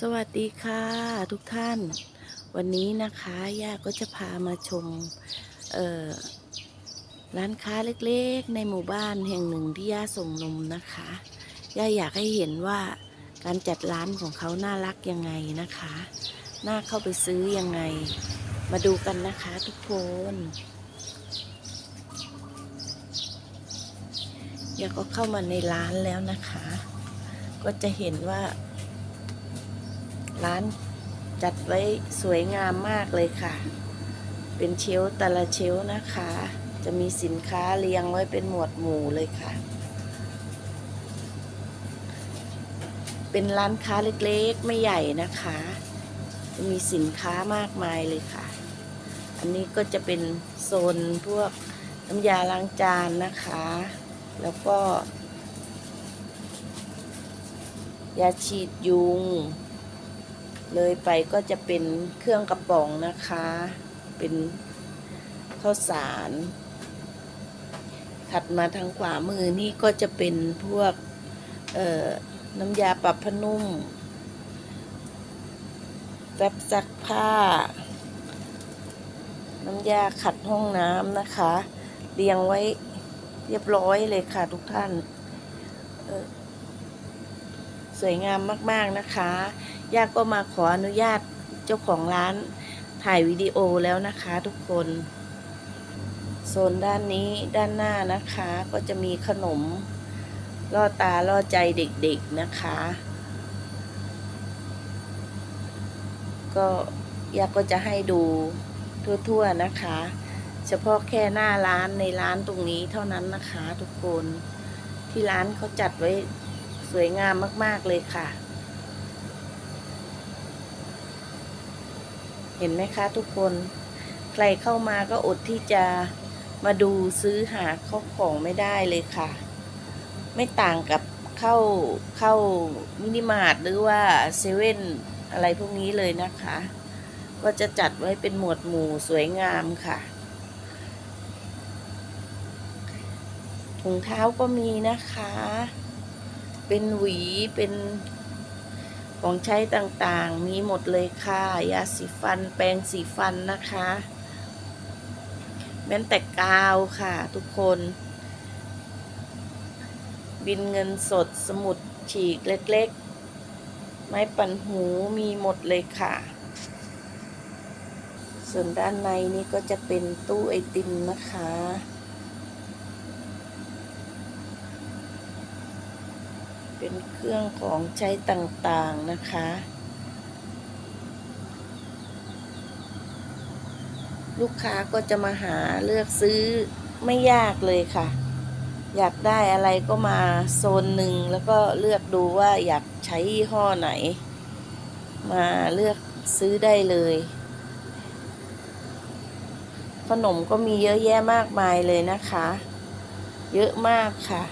สวัสดีค่ะทุกท่าน วันนี้นะคะย่าก็จะพามาชมร้านค้าเล็กๆ ในหมู่บ้านแห่งหนึ่งที่ย่าส่งนมนะคะย่าอยากให้เห็นว่าการจัดร้านของเขาน่ารักยังไงนะคะ น่าเข้าไปซื้อยังไง มาดูกันนะคะทุกคนย่าก็เข้ามาในร้านแล้วนะคะ ก็จะเห็นว่า ร้านจัดไว้สวยงามมากเลยค่ะ เป็นเชล์แต่ละเชล์นะคะ จะมีสินค้าเรียงไว้เป็นหมวดหมู่เลยค่ะ เป็นร้านค้าเล็กๆไม่ใหญ่นะคะ จะมีสินค้ามากมายเลยค่ะ อันนี้ก็จะเป็นโซนพวกน้ำยาล้างจานนะคะ แล้วก็ ยาฉีดยุง เลยไปก็จะเป็นเครื่องกระป๋องนะคะ เป็นข้าวสาร ถัดมาทางขวามือนี่ก็จะเป็นพวกน้ำยาปรับผ้านุ่มแฟบซักผ้า น้ำยาขัดห้องน้ำนะคะ เรียงไว้เรียบร้อยเลยค่ะทุกท่าน สวยงามมาก ๆ นะคะ ย่าก็มาขออนุญาตเจ้าของร้านถ่ายวิดีโอแล้วนะคะทุกคนโซนด้านนี้ด้านหน้านะคะ ก็จะมีขนมล่อตาล่อใจเด็กๆนะคะ ก็ย่าก็จะให้ดูทั่วๆนะคะ เฉพาะแค่หน้าร้านในร้านตรงนี้เท่านั้นนะคะ ทุกคนที่ร้านเขาจัดไว้สวยงามมาก ๆเลยค่ะ ห็นไหมคะทุกคน ใครเข้ามาก็อดที่จะมาดูซื้อหาข้าของไม่ได้เลยค่ะ ไม่ต่างกับเข้าเข้ามินิมาร์ทหรือว่าเซเว่นอะไรพวกนี้เลยนะคะ ก็จะจัดไว้เป็นหมวดหมู่สวยงามค่ะถุงเท้าก็มีนะคะ เป็นหวีเป็น ของใช้ต่างๆ มีหมดเลยค่ะ ยาสีฟัน แปรงสีฟันนะคะแม้แต่กาวค่ะ ทุกคน บินเงินสดสมุดฉีกเล็กๆ ไม้ปั่นหูมีหมดเลยค่ะ ส่วนด้านในนี่ก็จะเป็นตู้ไอติมนะคะ เป็นเครื่องของใช้ต่างๆนะคะ ลูกค้าก็จะมาหาเลือกซื้อไม่ยากเลยค่ะ อยากได้อะไรก็มาโซนหนึ่งแล้วก็เลือกดูว่าอยากใช้ยี่ห้อไหน มาเลือกซื้อได้เลย ขนมก็มีเยอะแยะมากมายเลยนะคะ เยอะมากค่ะ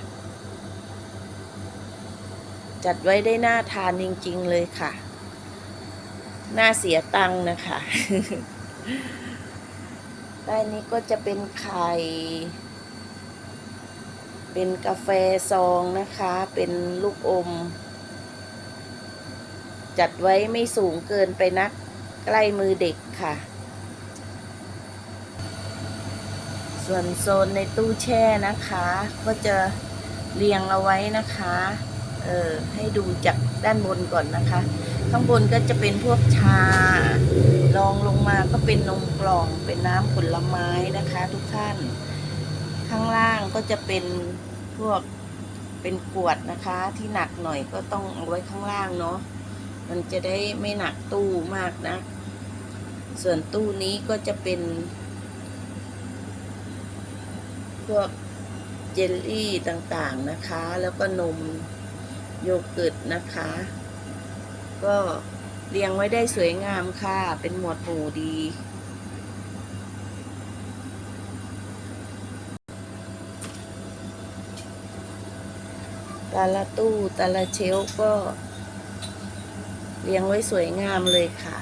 จัดไว้ได้น่าทานจริง ๆ เลยค่ะ น่าเสียตังค์นะคะด้านนี้ก็จะเป็นไข่ เป็นกาแฟซองนะคะ เป็นลูกอม จัดไว้ไม่สูงเกินไปนัก ใกล้มือเด็กค่ะ ส่วนโซนในตู้แช่นะคะ ก็จะเรียงเอาไว้นะคะ เออให้ดูจากด้านบนก่อนนะคะ ข้างบนก็จะเป็นพวกชาลองลงมาก็เป็นนมกล่องเป็นน้ำผลไม้นะคะ ทุกท่าน ข้างล่างก็จะเป็นพวกเป็นขวดนะคะ ที่หนักหน่อยก็ต้องเอาไว้ข้างล่างเนาะมันจะได้ไม่หนักตู้มากนะ ส่วนตู้นี้ก็จะเป็น พวกเจลลี่ต่างๆนะคะ แล้วก็นม โยเกิร์ตนะคะ ก็เรียงไว้ได้สวยงามค่ะ เป็นหมวดหมู่ดี แต่ละตู้แต่ละเชลก็ เรียงไว้สวยงามเลยค่ะ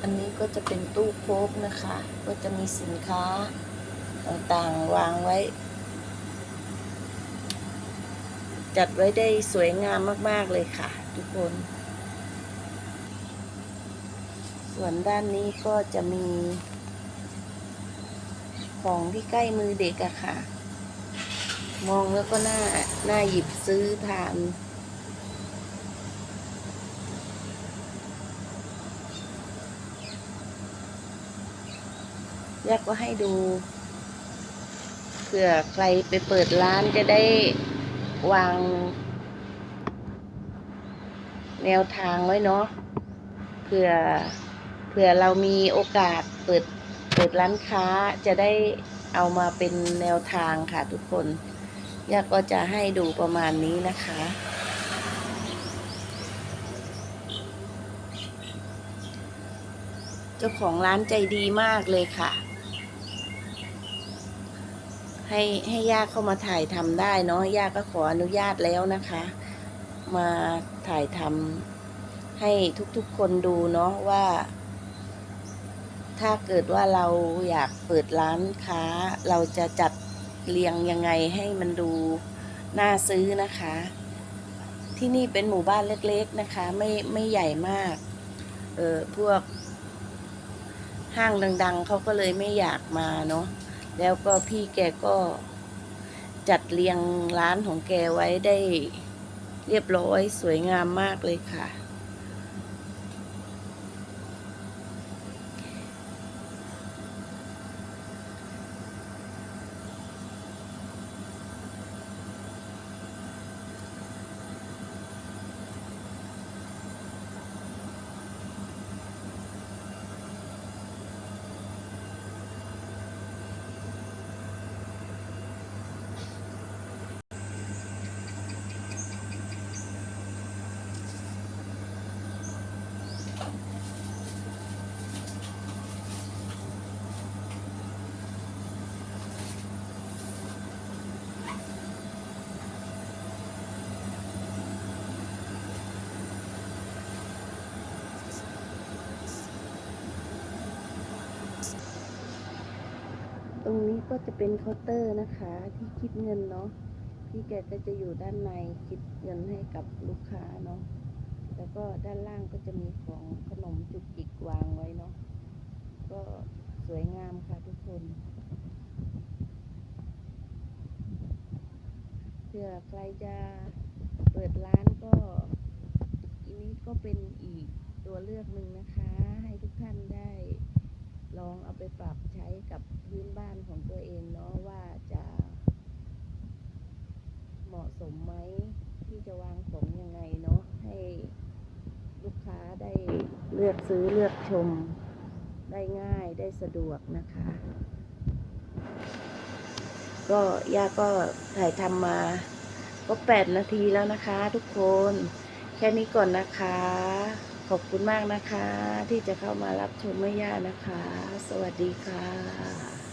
อันนี้ก็จะเป็นตู้โค้กนะคะ ก็จะมีสินค้าต่างๆวางไว้ จัดไว้ได้สวยงามมาก ๆ เลยค่ะ ทุกคน ส่วนด้านนี้ก็จะมี ของที่ใกล้มือเด็กอะค่ะ มองแล้วก็น่า น่าหยิบซื้อทานอยากก็ให้ดูเผื่อใครไปเปิดร้านจะได้ วาง แนวทางไว้เนาะเผื่อเผื่อเรามีโอกาสเปิดเปิดร้านค้าจะได้เอามาเป็นแนวทางค่ะทุกคนยากก็จะให้ดูประมาณนี้นะคะ เจ้าของร้านใจดีมากเลยค่ะ ให้ให้ย่าเข้ามาถ่ายทำได้เนาะย่าก็ขออนุญาตแล้วนะคะ มาถ่ายทำให้ทุกๆคนดูเนาะว่า ถ้าเกิดว่าเราอยากเปิดร้านค้า เราจะจัดเรียงยังไงให้มันดูน่าซื้อนะคะ ที่นี่เป็นหมู่บ้านเล็กๆนะคะ ไม่ไม่ใหญ่มากเออพวกห้างดัง ๆเขาก็เลยไม่อยากมาเนาะ แล้วก็พี่แกก็จัดเรียงร้านของแกไว้ได้เรียบร้อยสวยงามมากเลยค่ะ ตรงนี้ก็จะเป็นเคาน์เตอร์นะคะ ที่คิดเงินเนาะพี่แกก็จะอยู่ด้านในคิดเงินให้กับลูกค้าเนาะแล้วก็ด้านล่างก็จะมีของขนมจุกจิกวางไว้เนาะก็สวยงามค่ะทุกคน เผื่อใครจะเปิดร้านก็อันนี้ก็เป็นอีกตัวเลือกหนึ่งนะคะ ให้ทุกท่านได้ ลองเอาไปปรับใช้กับพื้นบ้านของตัวเองเนาะว่าจะเหมาะสมไหมที่จะวางของยังไงเนาะให้ลูกค้าได้เลือกซื้อเลือกชมได้ง่ายได้สะดวกนะคะ ก็ย่าก็ถ่ายทำมาก็แปดนาทีแล้วนะคะทุกคน แค่นี้ก่อนนะคะ ขอบคุณมากนะคะ ที่จะเข้ามารับชมแม่ย่านะคะ สวัสดีค่ะ